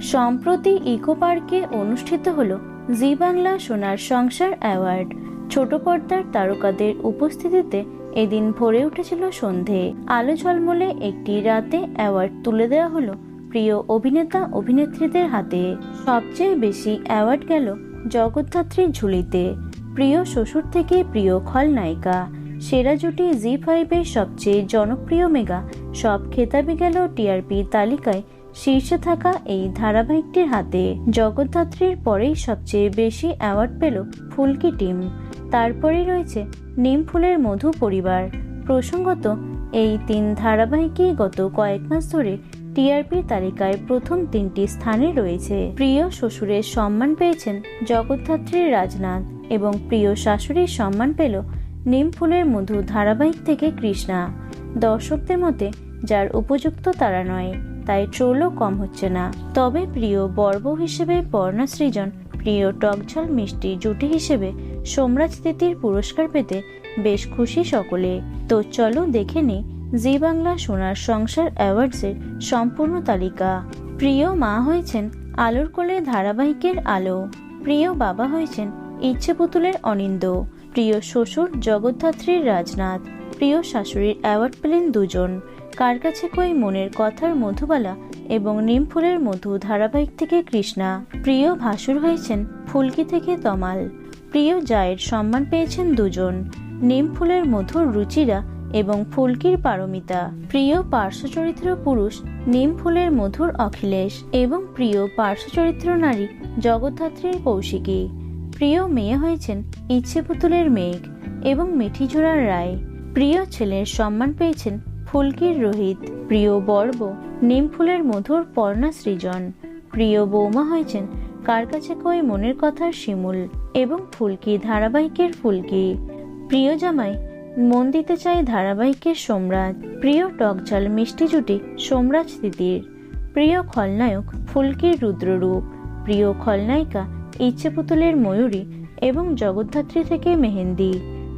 সম্প্রতি ইকো পার্কে অনুষ্ঠিত হলো জি বাংলা সোনার সংসার অ্যাওয়ার্ড। ছোট পর্দার তারকাদের উপস্থিতিতে এদিন ভরে উঠেছিল সন্ধে। আলো ঝলমলে একটি রাতে অ্যাওয়ার্ড তুলে দেওয়া হলো প্রিয় অভিনেতা অভিনেত্রীদের হাতে। সবচেয়ে বেশি অ্যাওয়ার্ড গেল জগদ্ধাত্রীর ঝুলিতে। প্রিয় শ্বশুর থেকে প্রিয় খলনায়িকা। সেরা জুটি জি ফাইভের সবচেয়ে জনপ্রিয় মেগা। সব খেতাবি গেল টিআরপি তালিকায় শীর্ষে থাকা এই ধারাবাহিকটির হাতে জগদ্ধাত্রীর পরেই সবচেয়ে বেশি অ্যাওয়ার্ড পেল ফুলকি টিম। তারপরেই রয়েছে নিম ফুলের মধু পরিবার। প্রসঙ্গত, এই তিন ধারাবাহিকই গত কয়েক মাস ধরে টিআরপি তালিকায় প্রথম তিনটি স্থানে রয়েছে। প্রিয় শ্বশুরের সম্মান পেয়েছেন জগদ্ধাত্রীর রাজনাথ এবং প্রিয় শাশুড়ির সম্মান পেল নিম ফুলের মধু ধারাবাহিক থেকে কৃষ্ণা। দর্শকদের মতে, যার উপযুক্ত তারা নয়। তাই ট্রোলও কম হচ্ছে না। তবে প্রিয় বর্ব হিসেবে পর্ণা সৃজন, প্রিয় টকঝাল মিষ্টি জুটি হিসেবে সোমরাজ তিতির পুরস্কার পেতে বেশ খুশি সকলে। তো চলো দেখে নি জি বাংলা সোনার সংসার অ্যাওয়ার্ডসের সম্পূর্ণ তালিকা। প্রিয় মা হয়েছেন আলোর কোলে ধারাবাহিকের আলো। প্রিয় বাবা হয়েছেন ইচ্ছে পুতুলের অনিন্দ। প্রিয় শ্বশুর জগদ্ধাত্রীর রাজনাথ। প্রিয় শাশুড়ির অ্যাওয়ার্ড পেলেন দুজন। কার কাছে কই মনের কথার মধুবালা এবং নিম ফুলের মধু ধারাবাহিক থেকে কৃষ্ণা। প্রিয় ভাসুর হয়েছেন ফুলকি থেকে তমাল। প্রিয় জায়ের সম্মান পেয়েছেন দুজন, নিম ফুলের মধুর রুচিরা এবং ফুলকির পারমিতা। প্রিয় পার্শ্ব চরিত্র পুরুষ, নিম ফুলের মধুর অখিলেশ এবং প্রিয় পার্শ্ব চরিত্র নারী, জগদ্ধাত্রীর কৌশিকী। প্রিয় মেয়ে হয়েছেন ইচ্ছে পুতুলের মেঘ এবং মিঠিজোড়ার রায়। প্রিয় ছেলের সম্মান পেয়েছেন ফুলকির রোহিত, প্রিয় বর্ব, নিম ফুলের মধুর পর্ণা সৃজন। প্রিয় বৌমা হয়েছেন কার কাছে কই মনের কথার শিমুল এবং ফুলকি ধারাবাহিকের ফুলকি। প্রিয় জামাই, মন দিতে চাই ধারাবাহিকের সোমরাজ প্রিয় টকঝাল মিষ্টি জুটি সোমরাজ তিতির প্রিয় খলনায়ক ফুলকির রুদ্ররূপ। প্রিয় খলনায়িকা ইচ্ছে পুতুলের ময়ূরী এবং জগদ্ধাত্রী থেকে মেহেন্দি।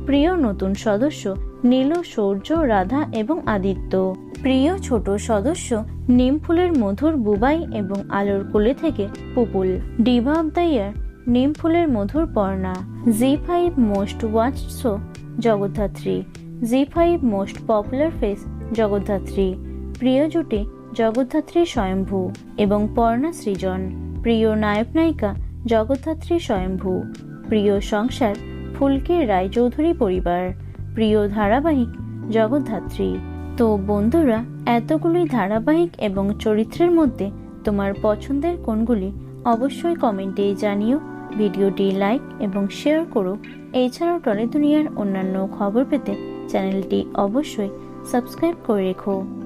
প্রিয় নতুন সদস্য নীল, সৌর্য, রাধা এবং আদিত্য। প্রিয় ছোট সদস্য, নিম ফুলের মধুর বুবাই এবং আলোর কোলে থেকে Pupul. Diva of the year নিম ফুলের মধুর Parna. Zee five most watch show Jagaddhatri. Zee five most popular face Jagaddhatri. প্রিয় জুটি, জগদ্ধাত্রী স্বয়ম্ভু এবং পর্ণা সৃজন। প্রিয় নায়ক নায়িকা, জগদ্ধাত্রী স্বয়ম্ভু। প্রিয় সংসার ফুলকির রায়চৌধুরী পরিবার। প্রিয় ধারাবাহিক জগদ্ধাত্রী। তো বন্ধুরা এতগুলি ধারাবাহিক এবং চরিত্রের মধ্যে তোমার পছন্দের কোনগুলি অবশ্যই কমেন্টে জানিও। ভিডিওটি লাইক এবং শেয়ার করো। এছাড়াও টলে দুনিয়ার অন্যান্য খবর পেতে চ্যানেলটি অবশ্যই সাবস্ক্রাইব করে রেখো।